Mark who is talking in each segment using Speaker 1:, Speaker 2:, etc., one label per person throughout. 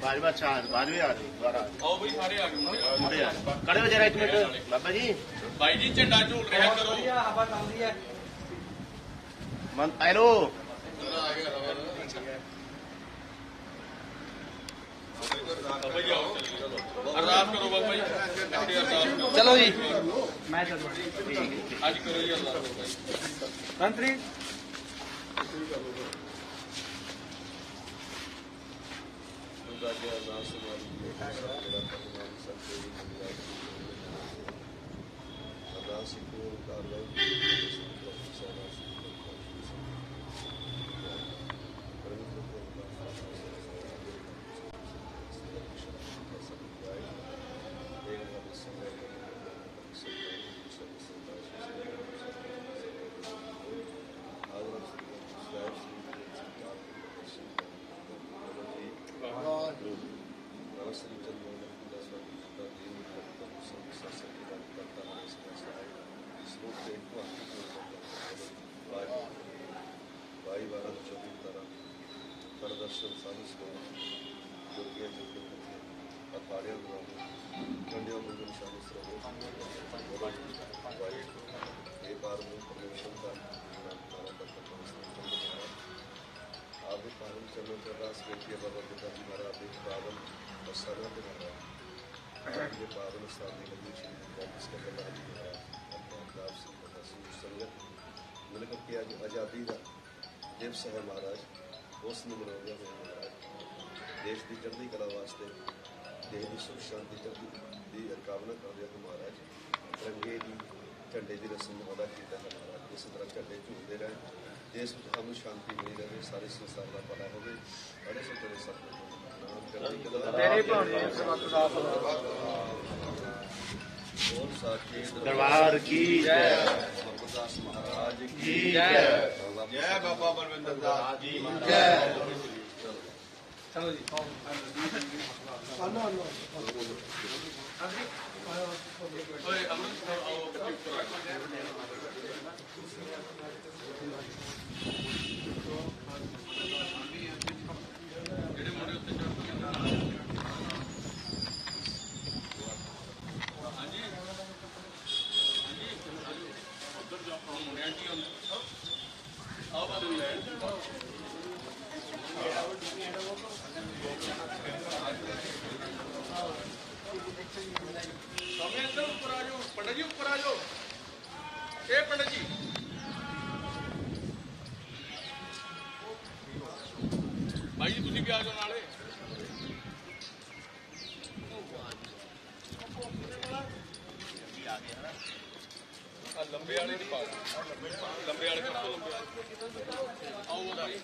Speaker 1: ਬਾਜਵਾ ਚਾਹ ਬਾਜਵੇ ਆ ਜਾਓ ਦੁਬਾਰਾ ਆ ਜਾਓ।
Speaker 2: ਆਓ ਬਈ ਸਾਰੇ ਆ ਗਏ ਮੁੰਡੇ ਆ
Speaker 1: ਮੁੰਡੇ ਆ ਜਾਓ। ਖੜੇ ਹੋ ਜਰਾ ਇੱਕ ਮਿੰਟ ਬਾਬਾ ਜੀ
Speaker 2: ਬਾਈ ਜੀ ਝੰਡਾ ਝੂਲ ਰਿਹਾ ਕਰੋ
Speaker 3: ਹਵਾ ਚੱਲਦੀ ਹੈ
Speaker 1: ਮਨ ਪੈਲੋ
Speaker 2: ਬਾਬਾ ਜੀ ਆਓ ਚੱਲੀਏ
Speaker 4: దర్శన్ సాధిస్తున్నాం దుర్గే చెప్పినట్టు ఆ కార్యాలయం पावन चलो तो रास बेटी बाबा पिताजी हमारा अभी पावन और सरल हमारा ये पावन सिंह संगत। मैंने कहा आज़ादी का दिवस है महाराज ਉਸ ਨੂੰ ਮਨਾਉਂਦੇ ਹੋਏ ਮਹਾਰਾਜ ਦੇਸ਼ ਦੀ ਚੜ੍ਹਦੀ ਕਲਾ ਵਾਸਤੇ ਦੇਸ਼ ਦੀ ਸੁਖ ਸ਼ਾਂਤੀ ਚੜ੍ਹਦੀ ਦੀ ਕਾਮਨਾ ਕਰਦੇ ਹਾਂ ਮਹਾਰਾਜ। ਤਿਰੰਗੇ ਦੀ ਝੰਡੇ ਦੀ ਰਸਮ ਨੂੰ ਅਦਾ ਕੀਤਾ ਹੈ ਮਹਾਰਾਜ। ਇਸੇ ਤਰ੍ਹਾਂ ਝੰਡੇ ਝੂਲਦੇ ਰਹਿਣ। ਦੇਸ਼ ਵਿੱਚ ਅਮਨ ਸ਼ਾਂਤੀ ਬਣੀ ਰਹੇ ਸਾਰੇ ਸੰਸਾਰ ਦਾ ਭਲਾ ਹੋਵੇ। ਬੜੇ ਸੁਤਰੇ ਸਤਿਗੁਰੂ ਨਾਮ ਕਰਦੀ ਕਲਾ
Speaker 3: ਤੇਰੇ ਭਾਣੇ ਸਬਕ ਦਾ
Speaker 4: ਹੋਰ ਸਾਚੇ
Speaker 1: ਦਰਬਾਰ ਕੀ ਜੈ।
Speaker 4: ਗੁਰਦਾਸ ਮਹਾਰਾਜ ਕੀ
Speaker 1: ਜੈ।
Speaker 4: ਜੈ। ਬਾਬਾ ਬਲਵਿੰਦਰ ਦਾਸ ਜੀ।
Speaker 3: ਚਲੋ ਜੀ
Speaker 2: ਓਏ ਅਮਰ ਆਓ ਚੁੱਪ ਕਰੋ ਜਿਹੜੇ ਮੁੰਡੇ ਉੱਤੇ ਚੜ੍ਹਦੇ ਹਾਂਜੀ ਹਾਂਜੀ ਉੱਧਰ ਜਾਓ ਮੁੰਡਿਆਂ ਜੀ ਆਓ ਆਓ ਬਾਬੂ ਲੈ ਸਮੇਂ ਇੱਧਰ ਉੱਪਰ ਆ ਜਾਓ ਪੰਡਤ ਜੀ ਉੱਪਰ ਆ ਜਾਓ ਇਹ ਪੰਡਤ ਜੀ ਭਾਈ ਜੀ ਤੁਸੀਂ ਵੀ ਆ ਜਾਓ ਨਾਲੇ ਆ ਲੰਬੇ ਵਾਲੇ ਨਹੀਂ ਪਾ ਲੰਬੇ ਵਾਲੇ ਕਿੱਥੋਂ ਲੰਬੇ ਵਾਲੇ। ਆਓ ਬਾਬਾ ਜੀ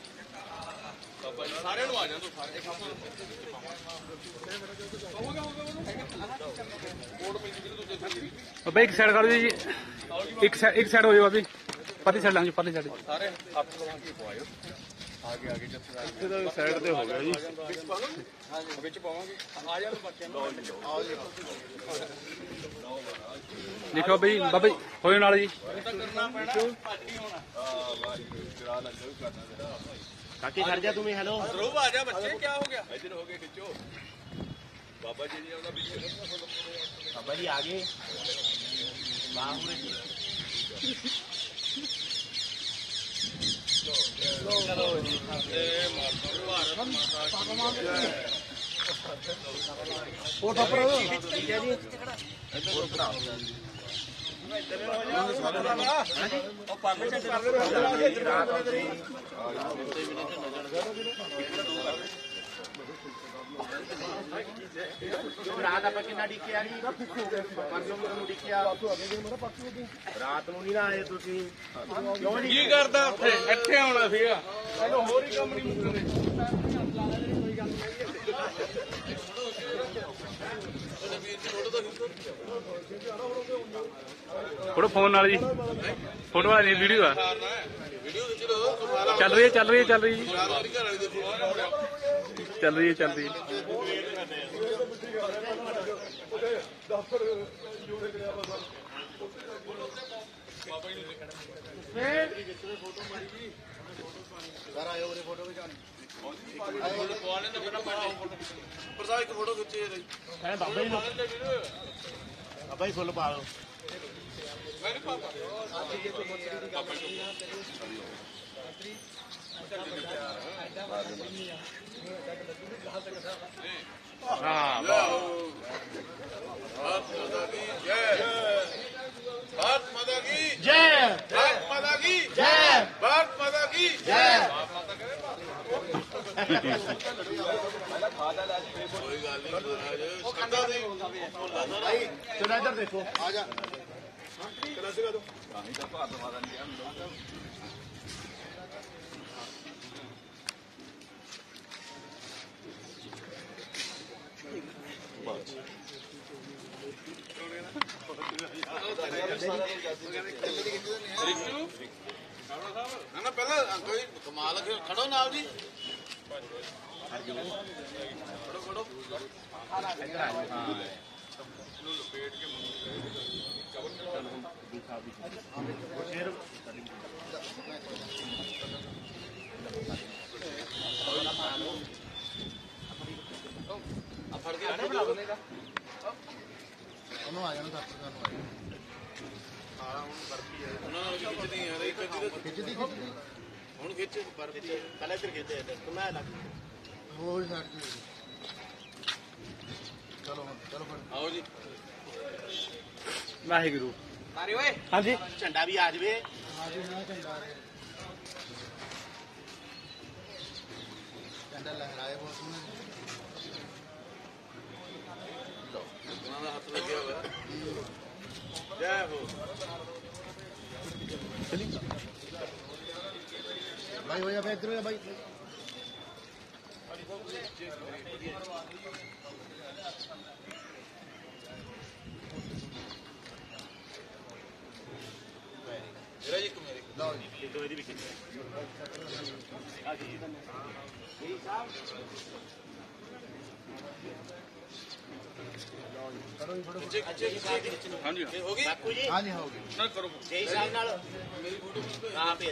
Speaker 2: ਬਾਬਾ ਜੀ ਸਾਰਿਆਂ ਨੂੰ ਆ ਜਾਂਦੋ ਸਾਰੇ। ਇੱਕ ਜਿਹੜੇ
Speaker 5: ਬਾਬਾ ਸਾਈਡ ਕਰ ਦਿਓ ਜੀ। ਇੱਕ ਸਾਈਡ ਇੱਕ ਸਾਈਡ ਹੋ ਜਾਓ ਬਾਬੀ ਪਰਲੀ ਸਾਈਡ ਜਾਓ ਪਰਲੀ ਸਾਈਡ
Speaker 2: ਸਾਰੇ ਹੱਥ ਲਗਾ ਕੇ ਪਵਾਇਓ। ਆਗੇ ਆਗੇ ਜੱਥੇ
Speaker 1: ਸਾਈਡ ਤੇ ਹੋ ਗਿਆ ਜੀ।
Speaker 2: ਵਿੱਚ ਪਾਵਾਂਗੇ। ਵਿੱਚ ਪਾਵਾਂਗੇ ਆ ਜਾਣ ਬੱਚਿਆਂ ਨੂੰ। ਆਓ ਜੀ
Speaker 5: ਦੇਖੋ ਬਈ ਬਾਬਾ ਜੀ ਹੋਏ ਨਾਲ ਜੀ।
Speaker 2: ਕਰਨਾ ਪੈਣਾ ਭੱਜ ਨਹੀਂ ਹੋਣਾ।
Speaker 1: ਕਾਕੀ ਖੜ ਜਾ ਤੂੰ ਹੈਲੋ
Speaker 2: ਧਰੁਵ ਆ ਜਾ ਬੱਚੇ ਕੀ ਹੋ ਗਿਆ? ਇਧਰ ਹੋ ਗਏ ਖਿੱਚੋ। ਬਾਬਾ ਜੀ ਨੇ ਉਹਦਾ ਵਿੱਚ
Speaker 1: ਬਾਬਾ ਜੀ ਆਗੇ ਬਾਹਰ।
Speaker 2: ਇਹ ਮਾਤਾ ਭਾਰਤ ਮਾਤਾ ਕੀ
Speaker 1: ਰਾਤ ਆਪਾਂ ਕਿੰਨਾ ਡਿੱਕਿਆ ਜੀ? ਪਰਸੋਂ ਨੂੰ ਡਿੱਕਿਆ ਰਾਤ ਨੂੰ ਨਹੀਂ ਨਾ ਆਏ ਤੁਸੀਂ। ਕਿਉਂ
Speaker 2: ਕੀ ਕਰਦਾ ਉੱਥੇ? ਇੱਥੇ ਆਉਣਾ ਸੀਗਾ। ਇਹਨੂੰ ਹੋਰ ਹੀ ਕੰਮ ਨਹੀਂ ਮੁੱਕਣੇ
Speaker 5: ਫੋਟੋ ਫੋਨ ਨਾਲ ਜੀ। ਫੋਟੋ ਵਾਲੀ ਵੀਡੀਓ ਆ।
Speaker 2: ਮਾਰਨਾ ਹੈ। ਵੀਡੀਓ ਸਾਰਾ
Speaker 5: ਚੱਲ ਰਹੀ ਹੈ ਚੱਲ ਰਹੀ ਹੈ ਚੱਲ ਰਹੀ ਹੈ ਚੱਲ ਰਹੀ ਹੈ, ਚੱਲ ਰਹੀ ਹੈ।
Speaker 2: ਬਾਬਾ
Speaker 1: ਆਇਓ ਉਹਦੇ ਫੋਟੋ ਖਿਚਾਉਣ
Speaker 2: ਫੋਨ ਪਵਾ ਇੱਕ ਫੋਟੋ ਖਿੱਚੀ ਯਾਰ
Speaker 1: ਐ ਬਾਬਾ ਜੀ ਬਾਬਾ ਜੀ ਫੁੱਲ ਪਾ ਲਓ
Speaker 2: ਮੈਂ ਪਾਪਾ
Speaker 1: ਹਾਂ
Speaker 2: ਭਾਰਤ ਮਾਤਾ ਕੀ ਜੈ ਭਾਰਤ ਮਾਤਾ ਮਾਤਾ ਕੀ
Speaker 1: ਜੈ
Speaker 2: ਭਾਰਤ ਮਾਤਾ ਕੀ
Speaker 1: ਜੈ
Speaker 2: ਕੋਈ ਗੱਲ ਨਹੀਂ ਮਹਾਰਾਜ ਸ਼ਰਧਾ ਦੀ
Speaker 1: ਭਾਈ ਚਲੋ ਇੱਧਰ
Speaker 2: ਨਾ ਨਾ ਪਹਿਲਾਂ ਕੋਈ ਕਮਾਲ ਖੜੋ ਨਾਲ ਜੀ ਖੜੋ ਖੜੋ
Speaker 1: ਫਿਰ
Speaker 2: ਫੜ ਕੇ ਰੱਖੋ ਉਹਨਾਂ ਉਹਨਾਂ ਨਾਲ ਖਿੱਚਦੀ ਆ ਰਹੀ ਖਿੱਚਦੀ ਖਿੱਚਦੀ ਹੁਣ ਖਿੱਚ ਬਰਫੀ
Speaker 1: ਪਹਿਲਾਂ ਇੱਧਰ ਖੇਤੇ ਇੱਧਰ ਤੂੰ ਮੈਂ ਲੱਗ
Speaker 2: ਆਓ ਜੀ
Speaker 5: ਵਾਹਿਗੁਰੂ।
Speaker 3: ਮਾਰੀ ਓਏ।
Speaker 5: ਹਾਂਜੀ।
Speaker 1: ਝੰਡਾ ਵੀ ਆ ਜਵੇ।
Speaker 2: ਉਹਨਾਂ ਹੋਇਆ ਜੈ ਹੋ
Speaker 1: ਭਾਈ ਹੋ ਜਾ ਫੇਰ ਇੱਧਰ ਹੋ ਜਾ ਭਾਈ
Speaker 2: ਮੇਰਾ ਜੀ ਇੱਕ ਮੇਰੇ
Speaker 1: ਹਾਂਜੀ
Speaker 2: ਹੋ ਗਈ? ਬਾਪੂ ਜੀ
Speaker 1: ਹਾਂਜੀ ਹੋ। ਗਈ
Speaker 2: ਨਾ ਕਰੋ।
Speaker 1: ਜੈ ਸਾਹਿਬ ਨਾਲ ਮੇਰੀ ਫੋਟੋ ਹਾਂ ਭੇਜ